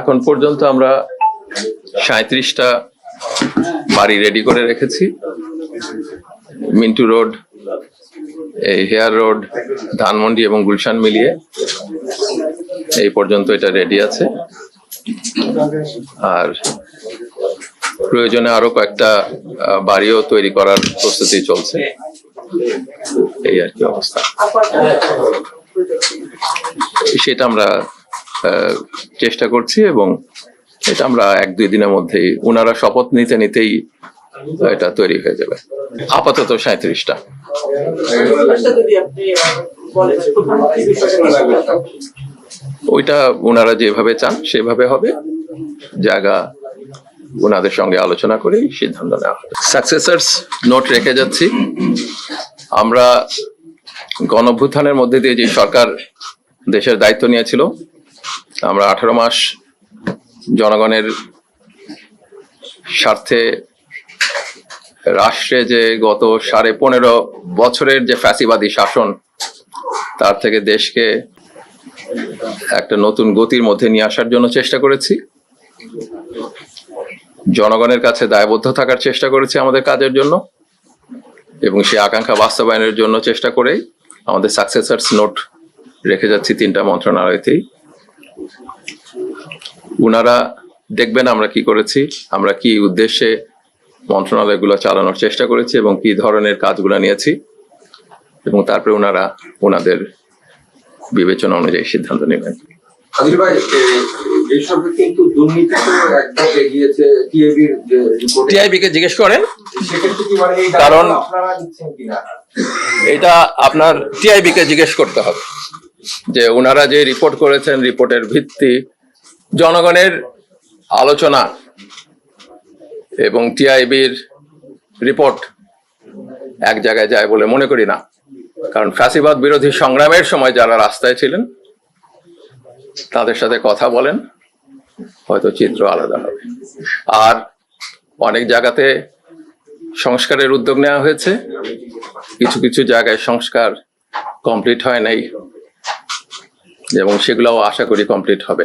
এখন পর্যন্ত আমরা সাঁত্রিশটা বাড়ি রেডি করে রেখেছি। মিন্টু রোড, এই হেয়ার রোড, ধানমন্ডি এবং গুলশান মিলিয়ে এই পর্যন্ত এটা রেডি আছে। আর প্রয়োজনে আরও কয়েকটা বাড়িও তৈরি করার প্রস্তুতি চলছে। এই আর কি অবস্থা। সেটা আমরা চেষ্টা করছি এবং এটা আমরা এক দুই দিনের মধ্যেই ওনারা শপথ নিতে নিতেই এটা তৈরি হয়ে যাবে। আপাতত সাঁত্রিশটা। ওইটা ওনারা যেভাবে চান, সেভাবে হবে। জায়গা ওনাদের সঙ্গে আলোচনা করেই সিদ্ধান্ত নেওয়া হবে। সাকসেসার্স নোট রেখে যাচ্ছি। আমরা গণভ্যুত্থানের মধ্যে দিয়ে যে সরকার দেশের দায়িত্ব নিয়েছিল আমরা আঠারো মাস জনগণের স্বার্থে রাষ্ট্রে যে গত সাড়ে পনেরো বছরের যে ফ্যাসিবাদী শাসন, তার থেকে দেশকে একটা নতুন গতির মধ্যে নিয়ে আসার জন্য চেষ্টা করেছি। জনগণের কাছে দায়বদ্ধ থাকার চেষ্টা করেছি আমাদের কাজের জন্য এবং সেই আকাঙ্ক্ষা বাস্তবায়নের জন্য চেষ্টা করেই আমাদের সাকসেসার্স নোট রেখে যাচ্ছি তিনটা মন্ত্রণালয়তেই। উনারা দেখবেন আমরা কি করেছি আমরা কি উদ্দেশ্যে মন্ত্রণালয়গুলো চালানোর চেষ্টা করেছি এবং কি ধরনের কাজগুলো নিয়েছি এবং তারপরে ওনারা ওনাদের বিবেচনা অনুযায়ী সিদ্ধান্ত নেবেন আদিল ভাই এ- এইসব কিন্তু দুর্নীতি একদম এগিয়েছে টিএবির যে টিআইবি কে জিজ্ঞেস করেন? মানে এই কারণ- এটা আপনার টিআইবি কে জিজ্ঞেস করতে হবে। যে ওনারা যে রিপোর্ট করেছেন রিপোর্টের ভিত্তি জনগণের আলোচনা এবং টিআইবির রিপোর্ট এক জায়গায় যায় বলে মনে করি না। কারণ ফ্যাসিবাদ বিরোধী সংগ্রামের সময় যারা রাস্তায় ছিলেন, তাদের সাথে কথা বলেন, হয়তো চিত্র আলাদা হবে। আর অনেক জায়গাতে সংস্কারের উদ্যোগ নেওয়া হয়েছে। কিছু কিছু জায়গায় সংস্কার কমপ্লিট হয় নাই। এবং সেগুলাও আশা করি কমপ্লিট হবে।